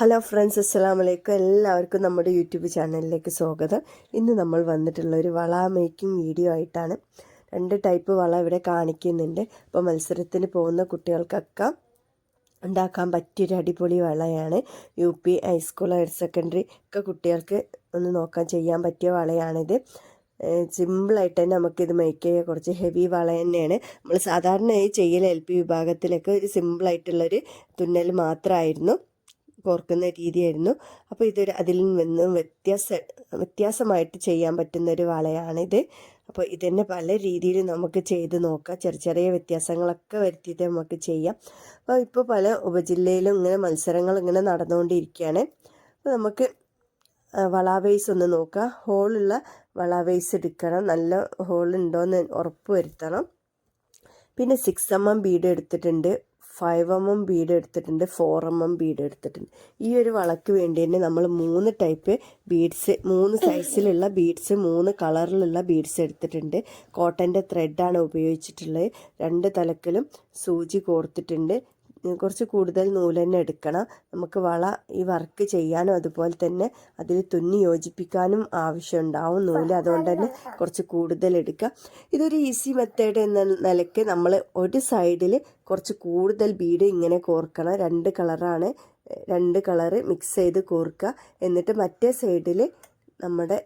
Hello friends അസ്സലാം വലൈക്കും എല്ലാവർക്കും നമ്മുടെ യൂട്യൂബ് ചാനലിലേക്ക് സ്വാഗതം. ഇന്ന് നമ്മൾ വന്നിട്ടുള്ള ഒരു വള മേക്കിംഗ് വീഡിയോ ആയിട്ടാണ്. രണ്ട് ടൈപ്പ് വള ഇവിടെ കാണിക്കുന്നുണ്ട്. അപ്പോൾ മത്സരത്തിന് പോകുന്ന കുട്ടികൾക്കൊക്കെ ഉണ്ടാക്കാൻ പറ്റിയൊരു അടിപൊളി വളയാണ്. U P high school higher secondary ഒക്കെ കുട്ടികൾക്ക് ഒന്ന് നോക്കാൻ ചെയ്യാൻ പറ്റിയ വളയാണിത്. സിമ്പിളായിട്ട് തന്നെ നമുക്കിത് മേക്ക് ചെയ്യാൻ കുറച്ച് ഹെവി വള തന്നെയാണ്. നമ്മൾ സാധാരണയായി ചെയ്യൽ എൽ പി വിഭാഗത്തിലൊക്കെ ഒരു സിമ്പിളായിട്ടുള്ളൊരു തുന്നൽ മാത്രമായിരുന്നു. കോർക്കുന്ന രീതിയായിരുന്നു. അപ്പോൾ ഇതൊരു അതിൽ നിന്ന് വ്യത്യാസ വ്യത്യാസമായിട്ട് ചെയ്യാൻ പറ്റുന്ന ഒരു വളയാണിത്. അപ്പോൾ ഇതന്നെ പല രീതിയിൽ നമുക്ക് ചെയ്ത് നോക്കാം. ചെറിയ ചെറിയ വ്യത്യാസങ്ങളൊക്കെ വരുത്തിയിട്ട് നമുക്ക് ചെയ്യാം. അപ്പോൾ ഇപ്പോൾ പല ഉപജില്ലയിലും ഇങ്ങനെ മത്സരങ്ങൾ ഇങ്ങനെ നടന്നുകൊണ്ടിരിക്കുകയാണ്. അപ്പോൾ നമുക്ക് വളാവേസ് ഒന്ന് നോക്കുക ഹോളുള്ള വളാവേസ് എടുക്കണം. നല്ല ഹോൾ ഉണ്ടോയെന്ന് ഉറപ്പ് വരുത്തണം. പിന്നെ സിക്സ് എം എം ബീഡ് എടുത്തിട്ടുണ്ട്. ഫൈവ് എം എം ബീഡ് എടുത്തിട്ടുണ്ട് ഫോർ എം എം ബീഡ് എടുത്തിട്ടുണ്ട്. ഈ ഒരു വളക്ക് വേണ്ടി തന്നെ നമ്മൾ മൂന്ന് ടൈപ്പ് ബീഡ്സ് മൂന്ന് സൈസിലുള്ള ബീഡ്സ് മൂന്ന് കളറിലുള്ള ബീഡ്സ് എടുത്തിട്ടുണ്ട്. കോട്ടന്റെ ത്രെഡാണ് ഉപയോഗിച്ചിട്ടുള്ളത്. രണ്ട് തലക്കിലും സൂചി കോർത്തിട്ടുണ്ട്. കുറച്ച് കൂടുതൽ നൂൽ തന്നെ എടുക്കണം. നമുക്ക് വള ഈ വർക്ക് ചെയ്യാനും അതുപോലെ തന്നെ അതിൽ തുന്നി യോജിപ്പിക്കാനും ആവശ്യമുണ്ടാവും നൂൽ. അതുകൊണ്ട് തന്നെ കുറച്ച് കൂടുതൽ എടുക്കുക. ഇതൊരു ഈസി മെത്തേഡ് എന്ന നിലയ്ക്ക് നമ്മൾ ഒരു സൈഡിൽ കുറച്ച് കൂടുതൽ ബീഡ് ഇങ്ങനെ കോർക്കണം. രണ്ട് കളറാണ് രണ്ട് കളറ് മിക്സ് ചെയ്ത് കോർക്കുക. എന്നിട്ട് മറ്റേ സൈഡിൽ നമ്മുടെ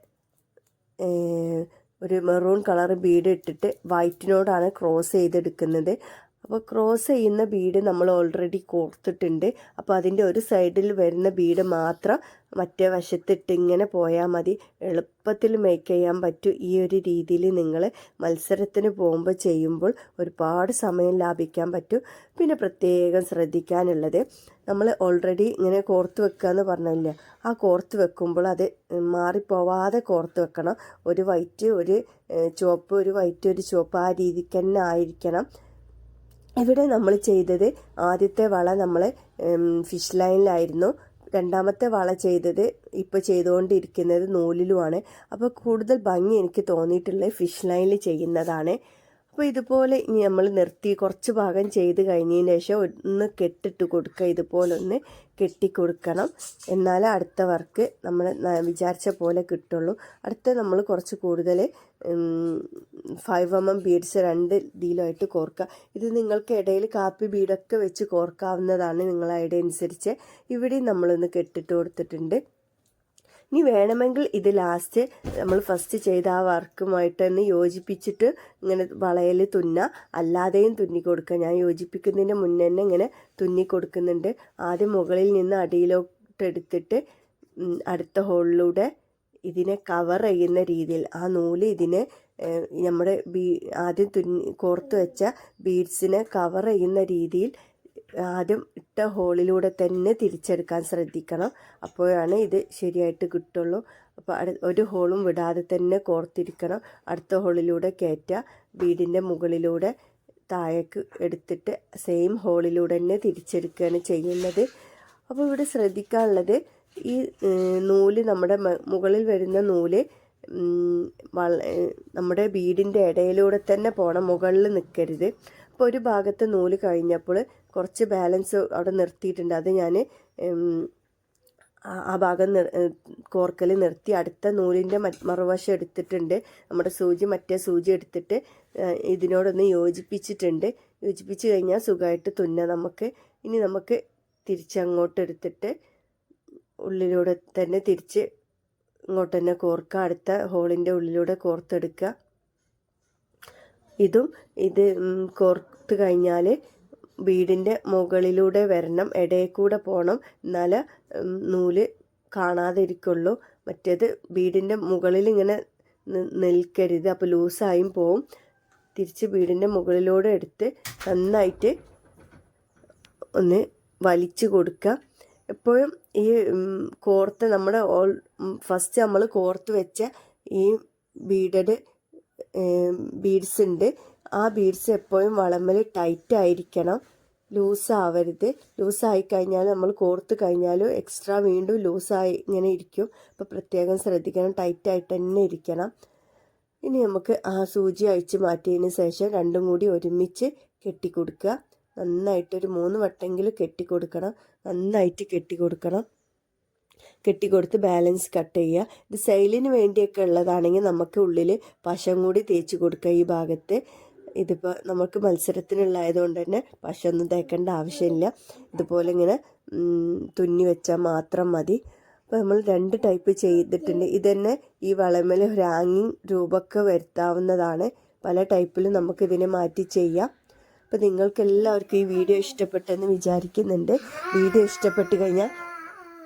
ഒരു മെറൂൺ കളർ ബീഡ് ഇട്ടിട്ട് വൈറ്റിനോടാണ് ക്രോസ് ചെയ്തെടുക്കുന്നത്. അപ്പോൾ ക്രോസ് ചെയ്യുന്ന ബീഡ് നമ്മൾ ഓൾറെഡി കോർത്തിട്ടുണ്ട് അപ്പോൾ അതിന്റെ ഒരു സൈഡിൽ വരുന്ന ബീഡ് മാത്രം മറ്റേ വശത്തിട്ട് ഇങ്ങനെ പോയാൽ മതി. എളുപ്പത്തിൽ മേക്ക് ചെയ്യാൻ പറ്റും. ഈ ഒരു രീതിയിൽ നിങ്ങൾ മത്സരത്തിന് പോകുമ്പോൾ ചെയ്യുമ്പോൾ ഒരുപാട് സമയം ലാഭിക്കാൻ പറ്റും. പിന്നെ പ്രത്യേകം ശ്രദ്ധിക്കാനുള്ളത് നമ്മൾ ഓൾറെഡി ഇങ്ങനെ കോർത്ത് വെക്കുക എന്ന് പറഞ്ഞില്ല? ആ കോർത്ത് വെക്കുമ്പോൾ അത് മാറിപ്പോവാതെ കോർത്ത് വെക്കണം. ഒരു വൈറ്റ് ഒരു ചുവപ്പ് ഒരു വൈറ്റ് ഒരു ചുവപ്പ് ആ രീതിക്ക് തന്നെ ആയിരിക്കണം. ഇവിടെ നമ്മൾ ചെയ്തത് ആദ്യത്തെ വള നമ്മൾ ഫിഷ് ലൈനിലായിരുന്നു രണ്ടാമത്തെ വള ചെയ്തത് ഇപ്പോൾ ചെയ്തുകൊണ്ടിരിക്കുന്നത് നൂലിലുമാണ്. അപ്പോൾ കൂടുതൽ ഭംഗി എനിക്ക് തോന്നിയിട്ടുള്ളത് ഫിഷ് ലൈനിൽ ചെയ്യുന്നതാണ്. അപ്പോൾ ഇതുപോലെ ഇനി നമ്മൾ നിർത്തി കുറച്ച് ഭാഗം ചെയ്ത് കഴിഞ്ഞതിന് ശേഷം ഒന്ന് കെട്ടിട്ട് കൊടുക്കുക ഇതുപോലെ ഒന്ന് കെട്ടി കൊടുക്കണം. എന്നാലേ അടുത്ത വർക്ക് നമ്മൾ വിചാരിച്ച പോലെ കിട്ടുള്ളൂ. അടുത്ത നമ്മൾ കുറച്ച് കൂടുതൽ ഫൈവ് എം എം ബീഡ്സ് രണ്ട് ഇതിലായിട്ട് കോർക്കുക ഇത് നിങ്ങൾക്ക് ഇടയിൽ കാപ്പി ബീഡൊക്കെ വെച്ച് കോർക്കാവുന്നതാണ് നിങ്ങളുടെ ഐഡിയ അനുസരിച്ച്. ഇവിടെയും നമ്മളൊന്ന് കെട്ടിട്ട് കൊടുത്തിട്ടുണ്ട്. ഇനി വേണമെങ്കിൽ ഇത് ലാസ്റ്റ് നമ്മൾ ഫസ്റ്റ് ചെയ്ത ആ വർക്കുമായിട്ട് തന്നെ യോജിപ്പിച്ചിട്ട് ഇങ്ങനെ വളയിൽ തുന്ന അല്ലാതെയും തുന്നി കൊടുക്കുക. ഞാൻ യോജിപ്പിക്കുന്നതിന് മുന്നേ തന്നെ ഇങ്ങനെ തുന്നി കൊടുക്കുന്നുണ്ട്. ആദ്യം മുകളിൽ നിന്ന് അടിയിലോട്ട് എടുത്തിട്ട് അടുത്ത ഹോളിലൂടെ ഇതിനെ കവർ ചെയ്യുന്ന രീതിയിൽ ആ നൂൽ ഇതിനെ നമ്മുടെ ബീ ആദ്യം തുന്നി കോർത്ത് വെച്ച ബീഡ്സിനെ കവർ ചെയ്യുന്ന രീതിയിൽ ആദ്യം ഇട്ട ഹോളിലൂടെ തന്നെ തിരിച്ചെടുക്കാൻ ശ്രദ്ധിക്കണം. അപ്പോഴാണ് ഇത് ശരിയായിട്ട് കിട്ടുള്ളൂ. അപ്പോൾ ഒരു ഹോളും വിടാതെ തന്നെ കോർത്തിരിക്കണം. അടുത്ത ഹോളിലൂടെ കയറ്റുക. വീടിന്റെ മുകളിലൂടെ താഴേക്ക് എടുത്തിട്ട് സെയിം ഹോളിലൂടെ തന്നെ തിരിച്ചെടുക്കുകയാണ് ചെയ്യുന്നത്. അപ്പോൾ ഇവിടെ ശ്രദ്ധിക്കാനുള്ളത് ഈ നൂൽ നമ്മുടെ മുകളിൽ വരുന്ന നൂൽ നമ്മുടെ വീടിന്റെ ഇടയിലൂടെ തന്നെ പോകണം. മുകളിൽ നിൽക്കരുത്. അപ്പോൾ ഒരു ഭാഗത്ത് നൂൽ കഴിഞ്ഞപ്പോൾ കുറച്ച് ബാലൻസ് അവിടെ നിർത്തിയിട്ടുണ്ട്. അത് ഞാൻ ആ ഭാഗം കോർക്കൽ നിർത്തി അടുത്ത നൂലിന്റെ മറുവശം എടുത്തിട്ടുണ്ട്. നമ്മുടെ സൂചി മറ്റേ സൂചി എടുത്തിട്ട് ഇതിനോടൊന്ന് യോജിപ്പിച്ചിട്ടുണ്ട്. യോജിപ്പിച്ച് കഴിഞ്ഞാൽ സുഖമായിട്ട് തുന്ന നമുക്ക്. ഇനി നമുക്ക് തിരിച്ചങ്ങോട്ട് എടുത്തിട്ട് ഉള്ളിലൂടെ തന്നെ തിരിച്ച് ഇങ്ങോട്ട് തന്നെ കോർക്കുക. അടുത്ത ഹോളിന്റെ ഉള്ളിലൂടെ കോർത്തെടുക്കുക. ഇതും ഇത് കോർത്ത് കഴിഞ്ഞാൽ വീടിന്റെ മുകളിലൂടെ വരണം ഇടയിൽ കൂടെ പോകണം എന്നാലേ നൂൽ കാണാതിരിക്കുള്ളൂ. മറ്റേത് വീടിന്റെ മുകളിൽ ഇങ്ങനെ നിൽക്കരുത്. അപ്പോൾ ലൂസായും പോവും. തിരിച്ച് വീടിന്റെ മുകളിലൂടെ എടുത്ത് നന്നായിട്ട് ഒന്ന് വലിച്ചു കൊടുക്കുക എപ്പോഴും ഈ കോർത്ത് നമ്മുടെ ഓൾ ഫസ്റ്റ് നമ്മൾ കോർത്ത് വെച്ച ഈ ബീഡഡ് ബീഡ്സ് ഉണ്ട്. ആ ബീഡ്സ് എപ്പോഴും വളമ്മൽ ടൈറ്റ് ആയിരിക്കണം. ലൂസാവരുത് ലൂസായി കഴിഞ്ഞാൽ നമ്മൾ കോർത്ത് കഴിഞ്ഞാൽ എക്സ്ട്രാ വീണ്ടും ലൂസായി ഇങ്ങനെ ഇരിക്കും. അപ്പോൾ പ്രത്യേകം ശ്രദ്ധിക്കണം. ടൈറ്റായിട്ട് തന്നെ ഇരിക്കണം. ഇനി നമുക്ക് ആ സൂചി അഴിച്ച് മാറ്റിയതിന് ശേഷം രണ്ടും കൂടി ഒരുമിച്ച് കെട്ടിക്കൊടുക്കുക. നന്നായിട്ട് ഒരു മൂന്ന് വട്ടെങ്കിലും കെട്ടിക്കൊടുക്കണം. നന്നായിട്ട് കെട്ടിക്കൊടുക്കണം. കെട്ടിക്കൊടുത്ത് ബാലൻസ് കട്ട് ചെയ്യുക. ഇത് സെയിലിന് വേണ്ടിയൊക്കെ ഉള്ളതാണെങ്കിൽ നമുക്ക് ഉള്ളിൽ പശം കൂടി തേച്ച് കൊടുക്കുക ഈ ഭാഗത്ത്. ഇതിപ്പോൾ നമുക്ക് മത്സരത്തിനുള്ളതായതുകൊണ്ട് തന്നെ ഒന്നും തേക്കേണ്ട ആവശ്യമില്ല. ഇതുപോലെ ഇങ്ങനെ തുന്നി വെച്ചാൽ മാത്രം മതി. അപ്പോൾ നമ്മൾ രണ്ട് ടൈപ്പ് ചെയ്തിട്ടുണ്ട്. ഇതന്നെ ഈ വളമേൽ ഹാങ്ങിങ് രൂപമൊക്കെ വരുത്താവുന്നതാണ്. പല ടൈപ്പിലും നമുക്ക് ഇതിനെ മാറ്റി ചെയ്യാം. അപ്പോൾ നിങ്ങൾക്ക് എല്ലാവർക്കും ഈ വീഡിയോ ഇഷ്ടപ്പെട്ടെന്ന് വിചാരിക്കുന്നുണ്ട്. വീഡിയോ ഇഷ്ടപ്പെട്ട് കഴിഞ്ഞാൽ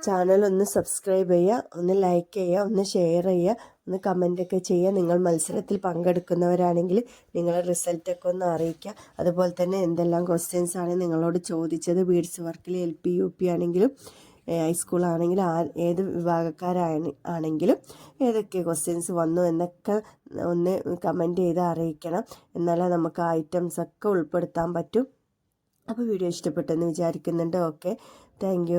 ചാനൽ ഒന്ന് സബ്സ്ക്രൈബ് ചെയ്യുക ഒന്ന് ലൈക്ക് ചെയ്യുക ഒന്ന് ഷെയർ ചെയ്യുക ഒന്ന് കമന്റൊക്കെ ചെയ്യുക. നിങ്ങൾ മത്സരത്തിൽ പങ്കെടുക്കുന്നവരാണെങ്കിൽ നിങ്ങളെ റിസൾട്ടൊക്കെ ഒന്ന് അറിയിക്കുക. അതുപോലെ തന്നെ എന്തെല്ലാം ക്വസ്റ്റ്യൻസ് ആണ് നിങ്ങളോട് ചോദിച്ചത് ബീഡ്സ് വർക്കിൽ എൽ പി യു പി ആണെങ്കിലും ഹൈസ്കൂൾ ആണെങ്കിലും ആ ഏത് വിഭാഗക്കാരാണ് ആണെങ്കിലും ഏതൊക്കെ ക്വസ്റ്റ്യൻസ് വന്നു എന്നൊക്കെ ഒന്ന് കമന്റ് ചെയ്ത് അറിയിക്കണം. എന്നാലേ നമുക്ക് ആ ഐറ്റംസ് ഒക്കെ ഉൾപ്പെടുത്താൻ പറ്റും. അപ്പോൾ വീഡിയോ ഇഷ്ടപ്പെട്ടെന്ന് വിചാരിക്കുന്നുണ്ട്. Okay thank